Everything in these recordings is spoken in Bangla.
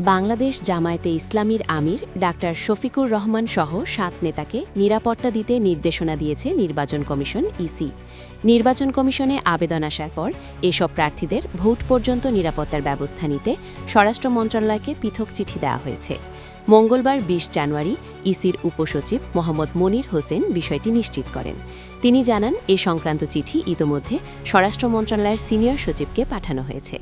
বাংলাদেশ জামায়াতে ইসলামীর আমির ডাক্তার শফিকুর রহমান সহ সাত নেতাকে নিরাপত্তা দিতে নির্দেশনা দিয়েছে নির্বাচন কমিশন ইসি। নির্বাচন কমিশনে আবেদন আসার পর এসব প্রার্থীদের ভোট পর্যন্ত নিরাপত্তার ব্যবস্থা নিতে স্বরাষ্ট্র মন্ত্রণালয়কে পৃথক চিঠি দেওয়া হয়েছে। মঙ্গলবার ২০ জানুয়ারি ইসির উপসচিব মোহাম্মদ মনির হোসেন বিষয়টি নিশ্চিত করেন। তিনি জানান, এ সংক্রান্ত চিঠি ইতোমধ্যে স্বরাষ্ট্র মন্ত্রণালয়ের সিনিয়র সচিবকে পাঠানো হয়েছে।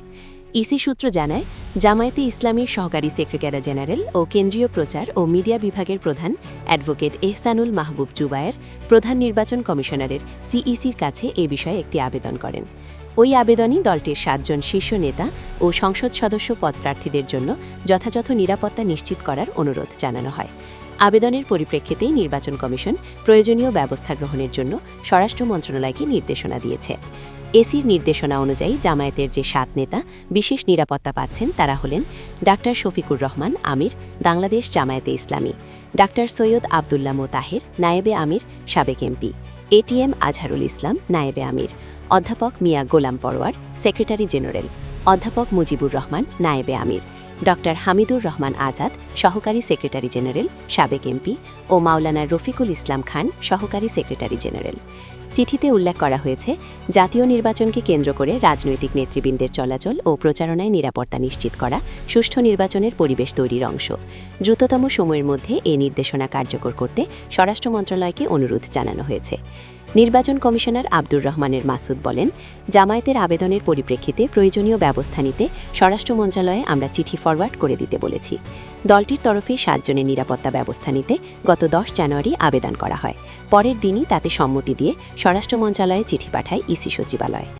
ইসি সূত্র জানায়, জামায়াতে ইসলামীর সহকারী সেক্রেটারি জেনারেল ও কেন্দ্রীয় প্রচার ও মিডিয়া বিভাগের প্রধান অ্যাডভোকেট এহসানুল মাহবুব জুবায়ের প্রধান নির্বাচন কমিশনারের সিইসির কাছে এ বিষয়ে একটি আবেদন করেন। ওই আবেদনই দলটির সাতজন শীর্ষ নেতা ও সংসদ সদস্য পদপ্রার্থীদের জন্য যথাযথ নিরাপত্তা নিশ্চিত করার অনুরোধ জানানো হয়। আবেদনের পরিপ্রেক্ষিতেই নির্বাচন কমিশন প্রয়োজনীয় ব্যবস্থা গ্রহণের জন্য স্বরাষ্ট্র মন্ত্রণালয়কে নির্দেশনা দিয়েছে। এসির নির্দেশনা অনুযায়ী জামায়াতের যে সাত নেতা বিশেষ নিরাপত্তা পাচ্ছেন তারা হলেন ডাক্তার শফিকুর রহমান আমির, বাংলাদেশ জামায়াতে ইসলামী, ডাক্তার সৈয়দ আবদুল্লাহ মোতাহের, নায়েবে আমির, সাবেক এমপি এটিএম আজহারুল ইসলাম, নায়েবে আমির, অধ্যাপক মিয়া গোলাম পরোয়ার, সেক্রেটারি জেনারেল, অধ্যাপক মুজিবুর রহমান, নায়েবে আমির, ডক্টর হামিদুর রহমান আজাদ, সহকারী সেক্রেটারি জেনারেল, সাবেক এমপি ও মাওলানা রফিকুল ইসলাম খান, সহকারী সেক্রেটারি জেনারেল। চিঠিতে উল্লেখ করা হয়েছে, জাতীয় নির্বাচনকে কেন্দ্র করে রাজনৈতিক নেতৃবৃন্দের চলাচল ও প্রচারণায় নিরাপত্তা নিশ্চিত করা সুষ্ঠু নির্বাচনের পরিবেশ তৈরির অংশ। দ্রুততম সময়ের মধ্যে এ নির্দেশনা কার্যকর করতে স্বরাষ্ট্র মন্ত্রণালয়কে অনুরোধ জানানো হয়েছে। নির্বাচন কমিশনার আব্দুর রহমানের মাসুদ বলেন, জামায়াতের আবেদনের পরিপ্রেক্ষিতে প্রয়োজনীয় ব্যবস্থা নিতে স্বরাষ্ট্র মন্ত্রণালয়ে আমরা চিঠি ফরওয়ার্ড করে দিতে বলেছি। দলটির তরফে সাতজনের নিরাপত্তা ব্যবস্থা নিতে গত দশ জানুয়ারি আবেদন করা হয়। পরের দিনই তাতে সম্মতি দিয়ে স্বরাষ্ট্র মন্ত্রণালয়ে চিঠি পাঠায় ইসি সচিবালয়।